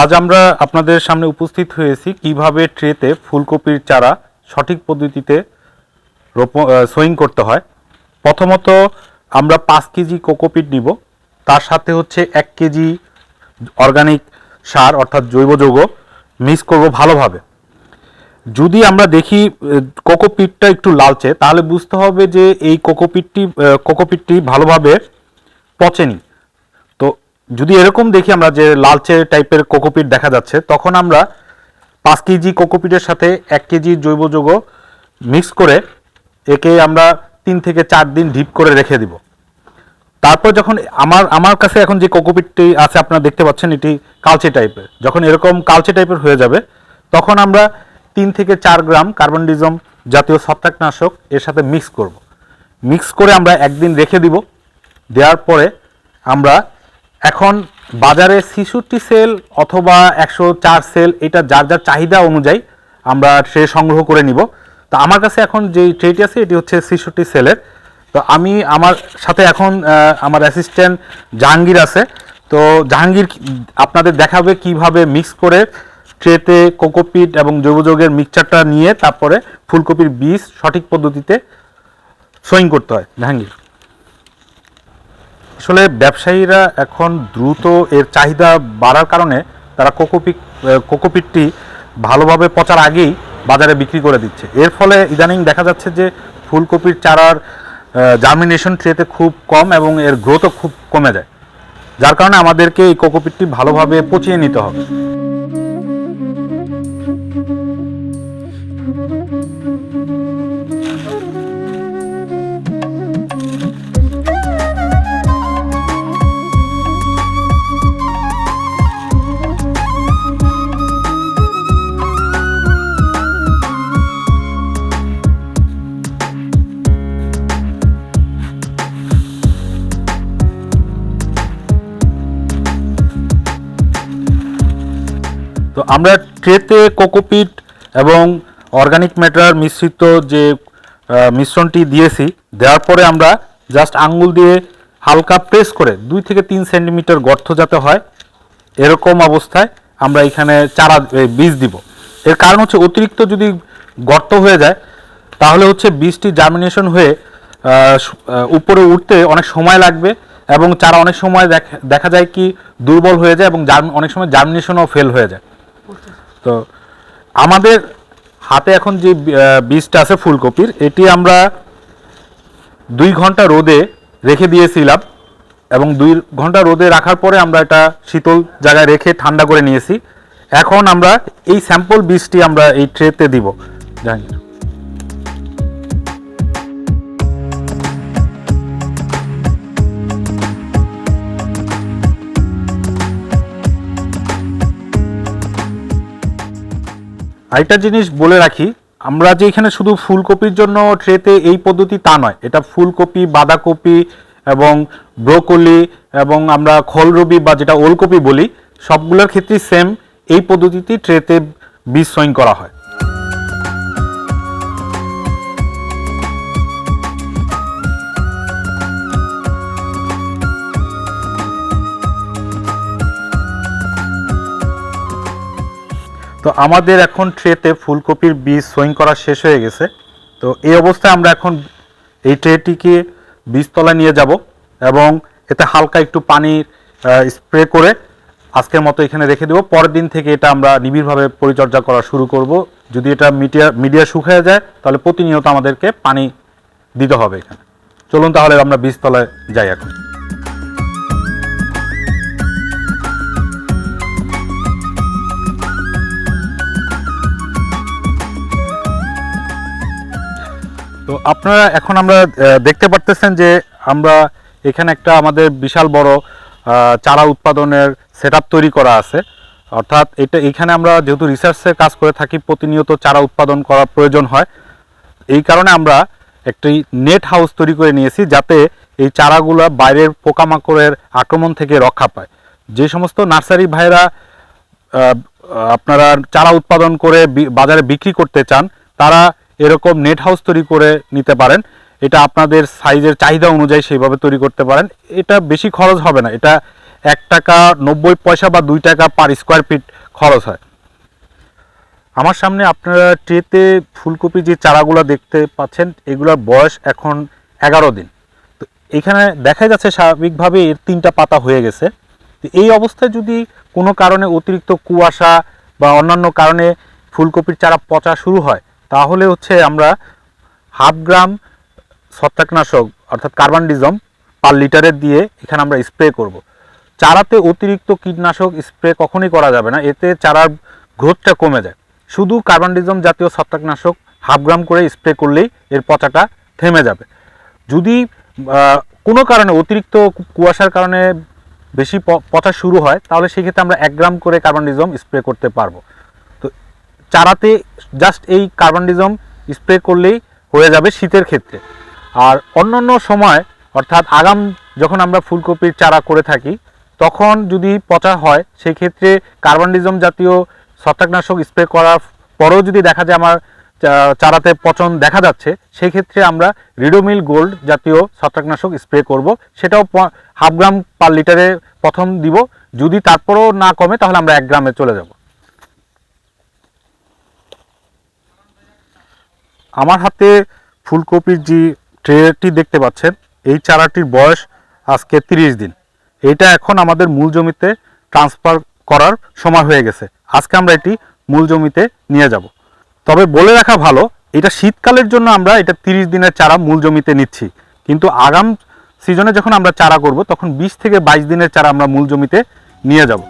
আজ আমরা আপনাদের সামনে উপস্থিত হয়েছি কীভাবে ট্রেতে ফুলকপির চারা সঠিক পদ্ধতিতে রোপণ সোয়িং করতে হয়। প্রথমত আমরা পাঁচ কেজি কোকোপিট নিব। তার সাথে হচ্ছে এক কেজি অর্গানিক সার অর্থাৎ জৈব যৌগ মিক্স করব ভালোভাবে। যদি আমরা দেখি কোকোপিটটা একটু লালচে, তাহলে বুঝতে হবে যে এই কোকোপিটটি কোকোপিটটি ভালোভাবে পচেনি। যদি এরকম দেখি আমরা যে লালচে টাইপের কোকোপিট দেখা যাচ্ছে, তখন আমরা পাঁচ কেজি কোকোপিটের সাথে এক কেজি জৈব যৌগ মিক্স করে একে আমরা তিন থেকে চার দিন ডিপ করে রেখে দিব। তারপর যখন আমার আমার কাছে এখন যে কোকোপিটটি আছে আপনারা দেখতে পাচ্ছেন, এটি কালচে টাইপের। যখন এরকম কালচে টাইপের হয়ে যাবে, তখন আমরা তিন থেকে চার গ্রাম কার্বনডিজম জাতীয় ছত্রাকনাশক এর সাথে মিক্স করব। মিক্স করে আমরা একদিন রেখে দিব। দেওয়ার পরে আমরা এখন বাজারে ছিষট্টি সেল অথবা একশো চার সেল, এটা যার যার চাহিদা অনুযায়ী আমরা ট্রে সংগ্রহ করে নিব। তো আমার কাছে এখন যে ট্রেটি আছে, এটি হচ্ছে ছিষট্টি সেলের। তো আমি আমার সাথে এখন আমার অ্যাসিস্ট্যান্ট জাহাঙ্গীর আছে। তো জাহাঙ্গীর আপনাদের দেখাবে কীভাবে মিক্স করে ট্রেতে কোকোপিট এবং জৈব যৌগের মিক্সচারটা নিয়ে তারপরে ফুলকপির বীজ সঠিক পদ্ধতিতে সোয়িং করতে হয়। জাহাঙ্গীর। আসলে ব্যবসায়ীরা এখন দ্রুত এর চাহিদা বাড়ার কারণে তারা কোকোপিট কোকোপিটটি ভালোভাবে পচার আগেই বাজারে বিক্রি করে দিচ্ছে। এর ফলে ইদানিং দেখা যাচ্ছে যে ফুলকপির চারার জার্মিনেশন ট্রেতে খুব কম এবং এর গ্রোথও খুব কমে যায়। যার কারণে আমাদেরকে এই কোকোপিটটি ভালোভাবে পচিয়ে নিতে হবে। তো আমরা ট্রেতে কোকোপিট এবং অর্গানিক ম্যাটার মিশ্রিত যে মিশ্রণটি দিয়েছি, দেওয়ার পরে আমরা জাস্ট আঙ্গুল দিয়ে হালকা প্রেস করে দুই থেকে তিন সেন্টিমিটার গর্ত যাতে হয়, এরকম অবস্থায় আমরা এখানে চারা বীজ দিব। এর কারণ হচ্ছে অতিরিক্ত যদি গর্ত হয়ে যায়, তাহলে হচ্ছে বীজটি জার্মিনেশন হয়ে উপরে উঠতে অনেক সময় লাগবে এবং চারা অনেক সময় দেখা যায় কি দুর্বল হয়ে যায় এবং অনেক সময় জার্মিনেশনও ফেল হয়ে যায়। তো আমাদের হাতে এখন যে বীজটা আছে ফুলকপির, এটি আমরা দুই ঘণ্টা রোদে রেখে দিয়েছিলাম এবং দুই ঘণ্টা রোদে রাখার পরে আমরা এটা শীতল জায়গায় রেখে ঠান্ডা করে নিয়েছি। এখন আমরা এই স্যাম্পল বীজটি আমরা এই ট্রেতে দিব। জাহাঙ্গীর আরেকটা জিনিস বলে রাখি, আমরা যে এখানে শুধু ফুলকপির জন্য ট্রেতে এই পদ্ধতি তা নয়, এটা ফুলকপি, বাঁধাকপি এবং ব্রোকলি এবং আমরা খলরবি বা যেটা ওলকপি বলি, সবগুলোর ক্ষেত্রেই সেম এই পদ্ধতিটি ট্রেতে বীজ সোয়িং করা হয়। তো আমাদের এখন ট্রেতে ফুলকপির বীজ সোয়িং করা শেষ হয়ে গেছে। তো এই অবস্থায় আমরা এখন এই ট্রেটিকে বীজতলায় নিয়ে যাব এবং এতে হালকা একটু পানির স্প্রে করে আজকের মতো এখানে রেখে দেবো। পরের দিন থেকে এটা আমরা নিবিড়ভাবে পরিচর্যা করা শুরু করব। যদি এটা মিডিয়া মিডিয়া শুকিয়ে যায়, তাহলে প্রতিনিয়ত আমাদেরকে পানি দিতে হবে এখানে। চলুন তাহলে আমরা বীজতলায় যাই এখন। আপনারা এখন আমরা দেখতে পারতেছেন যে আমরা এখানে একটা আমাদের বিশাল বড় চারা উৎপাদনের সেট তৈরি করা আছে। অর্থাৎ এটা, এখানে আমরা যেহেতু রিসার্চের কাজ করে থাকি, প্রতিনিয়ত চারা উৎপাদন করার প্রয়োজন হয়। এই কারণে আমরা একটি নেট হাউস তৈরি করে নিয়েছি যাতে এই চারাগুলো বাইরের পোকামাকড়ের আক্রমণ থেকে রক্ষা পায়। যে সমস্ত নার্সারি ভাইরা আপনারা চারা উৎপাদন করে বাজারে বিক্রি করতে চান, তারা এরকম নেট হাউস তৈরি করে নিতে পারেন। এটা আপনাদের সাইজের চাহিদা অনুযায়ী সেইভাবে তৈরি করতে পারেন। এটা বেশি খরচ হবে না। এটা এক টাকা নব্বই পয়সা বা দুই টাকা পার স্কোয়ার ফিট খরচ হয়। আমার সামনে আপনারা ট্রেতে ফুলকপি যে চারাগুলো দেখতে পাচ্ছেন, এগুলোর বয়স এখন এগারো দিন। তো এখানে দেখা যাচ্ছে স্বাভাবিকভাবে এর তিনটা পাতা হয়ে গেছে। এই অবস্থায় যদি কোনো কারণে অতিরিক্ত কুয়াশা বা অন্যান্য কারণে ফুলকপির চারা পচা শুরু হয় তাহলে হচ্ছে আমরা হাফ গ্রাম ছত্রাকনাশক, অর্থাৎ কার্বানডিজম পার লিটারের দিয়ে এখানে আমরা স্প্রে করব। চারাতে অতিরিক্ত কীটনাশক স্প্রে কখনই করা যাবে না, এতে চারার গ্রোথটা কমে যায়। শুধু কার্বানডিজম জাতীয় ছত্রাকনাশক হাফ গ্রাম করে স্প্রে করলেই এর পচাটা থেমে যাবে। যদি কোনো কারণে অতিরিক্ত কুয়াশার কারণে বেশি পচা শুরু হয়, তাহলে সেক্ষেত্রে আমরা এক গ্রাম করে কার্বানডিজম স্প্রে করতে পারব। চারাতে জাস্ট এই কার্বনডিজম স্প্রে করলেই হয়ে যাবে শীতের ক্ষেত্রে। আর অন্যান্য সময়, অর্থাৎ আগাম যখন আমরা ফুলকপির চারা করে থাকি, তখন যদি পচা হয় সেই ক্ষেত্রে কার্বনডিজম জাতীয় ছত্রাকনাশক স্প্রে করার পরেও যদি দেখা যায় আমার চারাতে পচন দেখা যাচ্ছে সেই ক্ষেত্রে আমরা রিডোমিল গোল্ড জাতীয় ছত্রাকনাশক স্প্রে করব। সেটাও হাফ গ্রাম পার লিটারে প্রথম দিব। যদি তারপরেও না কমে, তাহলে আমরা এক গ্রামে চলে যাব। আমার হাতে ফুলকপির যে ট্রেটি দেখতে পাচ্ছেন, এই চারাটির বয়স আজকে তিরিশ দিন। এটা এখন আমাদের মূল জমিতে ট্রান্সফার করার সময় হয়ে গেছে। আজকে আমরা এটি মূল জমিতে নিয়ে যাব। তবে বলে রাখা ভালো, এটা শীতকালের জন্য আমরা এটা তিরিশ দিনের চারা মূল জমিতে নিচ্ছি। কিন্তু আগাম সিজনে যখন আমরা চারা করব, তখন বিশ থেকে বাইশ দিনের চারা আমরা মূল জমিতে নিয়ে যাব।